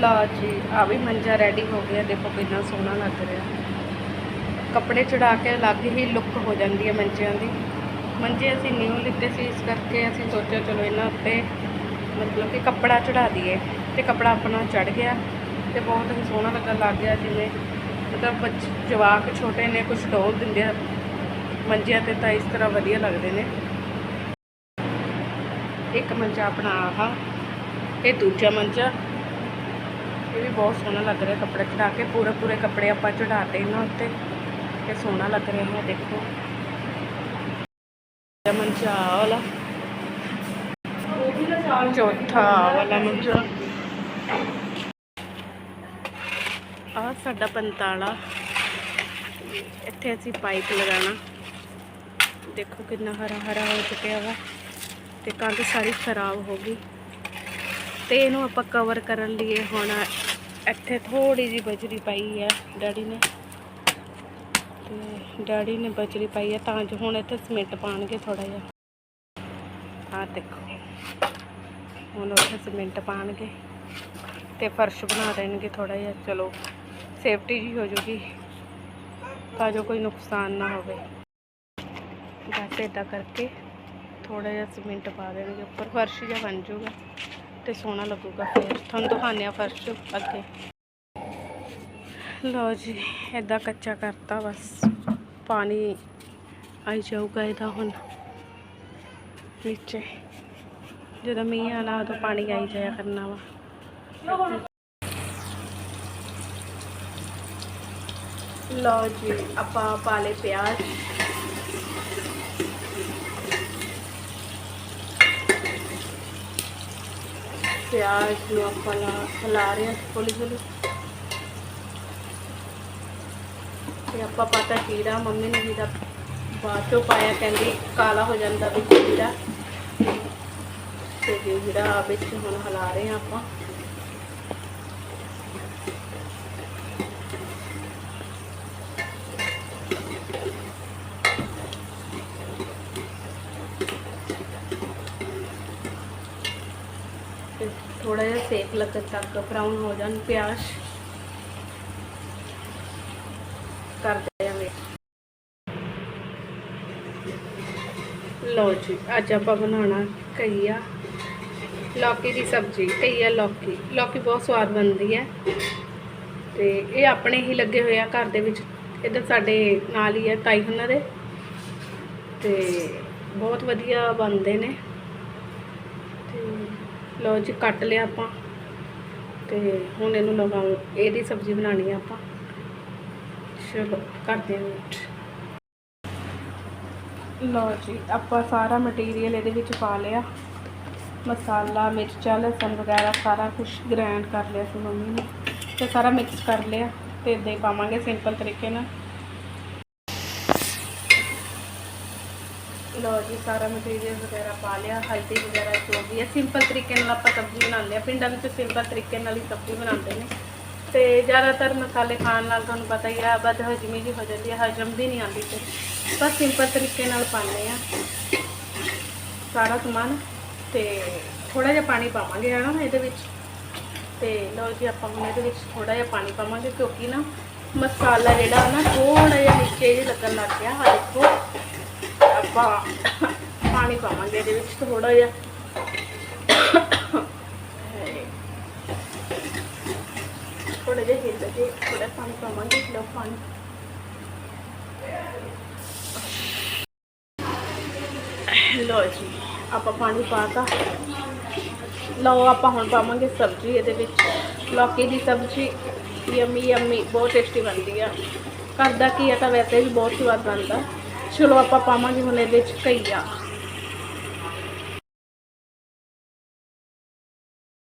ਲਾ ਜੀ, ਆ ਵੀ ਮੰਜਾ ਰੈਡੀ ਹੋ ਗਿਆ, ਦੇਖੋ ਕਿੰਨਾ ਸੋਹਣਾ ਲੱਗ ਰਿਹਾ। ਕੱਪੜੇ ਚੜਾ ਕੇ ਅਲੱਗ ਹੀ ਲੁੱਕ ਹੋ ਜਾਂਦੀ ਹੈ ਮੰਜਿਆਂ ਦੀ। ਮੰਜੇ ਅਸੀਂ ਨਿਊ ਲਿੱਤੇ ਸੀ, ਇਸ ਕਰਕੇ ਅਸੀਂ ਸੋਚਿਆ ਚਲੋ ਇਹਨਾਂ ਉੱਤੇ ਮਤਲਬ ਕਿ ਕੱਪੜਾ ਚੜਾ ਦਈਏ। ਤੇ ਕੱਪੜਾ ਆਪਣਾ ਚੜ ਗਿਆ ਤੇ ਬਹੁਤ ਹੀ ਸੋਹਣਾ ਲੱਗਣ ਲੱਗ ਗਿਆ, ਜਿਵੇਂ ਮਤਲਬ ਬੱਚ, ਜਵਾਕ ਛੋਟੇ ਨੇ ਕੁਝ ਡੋਲ ਦਿੰਦੇ ਆ। ਮੰਜਿਆਂ ਤੇ ਤਾਂ ਇਸ ਤਰ੍ਹਾਂ ਵਧੀਆ ਲੱਗਦੇ ਨੇ। ਇੱਕ ਮੰਜਾ ਆਪਣਾ ਆਹ, ਇਹ ਦੂਜਾ ਮੰਜਾ। ਇਹ ਵੀ ਬਹੁਤ ਸੋਹਣਾ ਲੱਗ ਰਿਹਾ ਕੱਪੜੇ ਚੜਾ ਕੇ। ਪੂਰੇ ਪੂਰੇ ਕੱਪੜੇ ਆਪਾਂ ਚੜਾਤੇ ਇਹਨਾਂ ਉੱਤੇ। ਤੇ ਸੋਹਣਾ ਲੱਗ ਰਿਹਾ ਹੈ, ਦੇਖੋ। ਇਹ ਵਾਲਾ। ਚੌਥਾ ਆਹ ਵਾਲਾ ਮੰਜਾ ਆ ਸਾਡਾ ਪੰਤਾਲਾ। ਇੱਥੇ ਅਸੀਂ ਪਾਈਪ ਲਗਾਉਣਾ। ਦੇਖੋ ਕਿੰਨਾ ਹਰਾ ਹਰਾ ਹੋ ਚੁੱਕਿਆ ਵਾ। ਤੇ ਕੰਧ ਸਾਰੀ ਖਰਾਬ ਹੋ ਗਈ। ਤੇ ਇਹਨੂੰ ਆਪਾਂ ਕਵਰ ਕਰਨ ਲਈ ਹੁਣ ਇੱਥੇ ਥੋੜੀ ਜੀ ਬਜਰੀ ਪਾਈ ਹੈ ਡੈਡੀ ਨੇ। ਤੇ ਡੈਡੀ ਨੇ ਬਜਰੀ ਪਾਈ ਹੈ ਤਾਂ ਜੋ ਹੁਣ ਇੱਥੇ ਸੀਮੈਂਟ ਪਾਣਗੇ ਥੋੜਾ ਜਿਹਾ। ਆਹ ਦੇਖੋ, ਹੁਣ ਉੱਥੇ ਸੀਮੈਂਟ ਪਾਣਗੇ ਤੇ ਫਰਸ਼ ਬਣਾ ਦੇਣਗੇ ਥੋੜਾ ਜਿਹਾ। ਚਲੋ, ਸੇਫਟੀ ਜੀ ਹੋ ਜੂਗੀ ਤਾਂ ਜੋ ਕੋਈ ਨੁਕਸਾਨ ਨਾ ਹੋਵੇ। ਬਸ ਇਦਾਂ ਕਰਕੇ ਥੋੜਾ ਜਿਹਾ ਸੀਮੈਂਟ ਪਾ ਦੇਣਗੇ। ਉੱਪਰ ਫਰਸ਼ ਜਿਹਾ ਬਣ ਜਾਊਗਾ ਤੇ ਸੋਹਣਾ ਲੱਗੂਗਾ ਫਿਰ। ਤੁਹਾਨੂੰ ਦਿਖਾਉਂਦੇ ਆ ਫਰਸ਼ ਅੱਗੇ। ਲਓ ਜੀ ਇਦਾਂ ਕੱਚਾ ਕਰਤਾ ਬਸ। ਪਾਣੀ ਆਈ ਜਾਊਗਾ ਇਹਦਾ ਹੁਣ। ਨੀਚੇ। ਜਦੋਂ ਮੀਂਹ ਆਣਾ ਉਦੋਂ ਪਾਣੀ ਆਈ ਜਾਇਆ ਕਰਨਾ ਵਾ। ਲਓ ਜੀ, ਆਪਾਂ ਪਾ ਲਏ ਪਿਆਜ਼। ਪਿਆਜ਼ ਨੂੰ ਆਪਾਂ ਲਾ ਹਿਲਾ ਰਹੇ ਹਾਂ ਹੌਲੀ ਹੌਲੀ। ਤੇ ਆਪਾਂ ਪਤਾ ਕੀੜਾ ਮੰਮੀ ਨੇ ਜੀਰਾ ਬਾਅਦ ਚੋਂ ਪਾਇਆ, ਕਹਿੰਦੀ ਕਾਲਾ ਹੋ ਜਾਂਦਾ ਵਿੱਚ ਜੀਰਾ ਤੇ ਜੀਰਾ ਵਿੱਚ ਹੁਣ ਹਿਲਾ ਰਹੇ ਹਾਂ ਆਪਾਂ। ਤੇ ਥੋੜਾ ਜਿਹਾ ਸੇਕ ਲੱਗਣ ਤੱਕ ਬਰਾਊਨ ਹੋ ਜਾਣ, ਪਿਆਜ਼ ਕਰਦੇ ਆ ਵੇ ਲਓ ਜੀ, ਅੱਜ ਆਪਾਂ ਬਣਾਉਣਾ ਕਈਆ ਲੌਕੀ ਦੀ ਸਬਜ਼ੀ ਕਈਆ ਲੌਕੀ। ਲੌਕੀ ਬਹੁਤ ਸਵਾਦ ਬਣਦੀ ਹੈ ਤੇ ਇਹ ਆਪਣੇ ਹੀ ਲੱਗੇ ਹੋਏ ਆ ਘਰ ਦੇ ਵਿੱਚ। ਇੱਧਰ ਸਾਡੇ ਨਾਲ ਹੀ ਹੈ ਤਾਈ ਉਹਨਾਂ ਦੇ ਤੇ ਬਹੁਤ ਵਧੀਆ ਬਣਦੇ ਨੇ। ਲਓ ਜੀ, ਕੱਟ ਲਿਆ ਆਪਾਂ। ਤੇ ਹੁਣ ਇਹਨੂੰ ਲਗਾਉਂ ਇਹਦੀ ਸਬਜ਼ੀ ਬਣਾਣੀ ਆ ਆਪਾਂ। ਚਲੋ, ਕਰਦੇ ਹਾਂ ਲਓ ਜੀ, ਆਪਾਂ ਸਾਰਾ ਮਟੀਰੀਅਲ ਇਹਦੇ ਵਿੱਚ ਪਾ ਲਿਆ। ਮਸਾਲਾ, ਮਿਰਚਾਂ, ਲਸਣ ਵਗੈਰਾ, ਸਾਰਾ ਕੁਝ ਗ੍ਰਾਈਂਡ ਕਰ ਲਿਆ ਸੀ ਮੰਮੀ ਨੇ। ਤੇ ਸਾਰਾ ਮਿਕਸ ਕਰ ਲਿਆ ਤੇ ਇਦਾਂ ਹੀ ਪਾਵਾਂਗੇ ਸਿੰਪਲ ਤਰੀਕੇ ਨਾਲ। ਲਓ ਜੀ, ਸਾਰਾ ਮਟੀਰੀਅਲ ਵਗੈਰਾ ਪਾ ਲਿਆ, ਹਲਦੀ ਵਗੈਰਾ ਜੋ ਵੀ ਹੈ ਸਿੰਪਲ ਤਰੀਕੇ ਨਾਲ ਆਪਾਂ ਸਬਜ਼ੀ ਬਣਾਉਂਦੇ ਆ ਪਿੰਡਾਂ ਵਿੱਚ ਸਿੰਪਲ ਤਰੀਕੇ ਨਾਲ ਹੀ ਸਬਜ਼ੀ ਬਣਾਉਂਦੇ ਨੇ। ਤੇ ਜ਼ਿਆਦਾਤਰ ਮਸਾਲੇ ਖਾਣ ਨਾਲ ਤੁਹਾਨੂੰ ਪਤਾ ਹੀ ਆ, ਬਦ ਹਜਮੀ ਜੀ ਹੋ ਜਾਂਦੀ ਹੈ, ਹਜਮ ਵੀ ਨਹੀਂ ਆਉਂਦੀ ਤੇ ਬਸ ਸਿੰਪਲ ਤਰੀਕੇ ਨਾਲ ਪਾਉਂਦੇ ਆ ਸਾਰਾ ਸਮਾਨ ਤੇ ਥੋੜਾ ਜਿਹਾ ਪਾਣੀ ਪਾਵਾਂਗੇ, ਹੈ ਨਾ ਇਹਦੇ ਵਿੱਚ? ਤੇ ਲਓ ਜੀ, ਆਪਾਂ ਹੁਣ ਇਹਦੇ ਵਿੱਚ ਥੋੜਾ ਜਿਹਾ ਪਾਣੀ ਪਾਵਾਂਗੇ ਕਿਉਂਕਿ ਨਾ ਮਸਾਲਾ ਜਿਹੜਾ ਨਾ ਥੋੜਾ ਜਿਹਾ ਨੀਚੇ ਜਿਹਾ ਲੱਗਣ ਲੱਗ ਗਿਆ। ਆ ਦੇਖੋ ਆਪਾਂ ਪਾਣੀ ਪਾਵਾਂਗੇ ਇਹਦੇ ਵਿੱਚ ਥੋੜਾ ਜਿਹਾ। ਥੋੜਾ ਜਿਹਾ ਹਿੱਲ ਕੇ ਥੋੜਾ ਪਾਣੀ ਪਾਵਾਂਗੇ ਲਓ ਪਾਣੀ। ਲਓ ਜੀ, ਆਪਾਂ ਪਾਣੀ ਪਾਤਾ। ਲਓ, ਆਪਾਂ ਹੁਣ ਪਾਵਾਂਗੇ ਸਬਜ਼ੀ ਇਹਦੇ ਵਿੱਚ। ਲੌਕੀ ਦੀ ਸਬਜ਼ੀ, ਯਮੀ ਯਮੀ, ਬਹੁਤ ਟੇਸਟੀ ਬਣਦੀ ਆ। ਘਰ ਦਾ ਕੀ ਆ ਤਾਂ ਵੈਸੇ ਵੀ ਬਹੁਤ ਸਵਾਦ ਬਣਦਾ। ਚਲੋ ਆਪਾਂ ਪਾਵਾਂਗੇ ਹੁਣ ਇਹਦੇ ਵਿੱਚ ਕਈਆ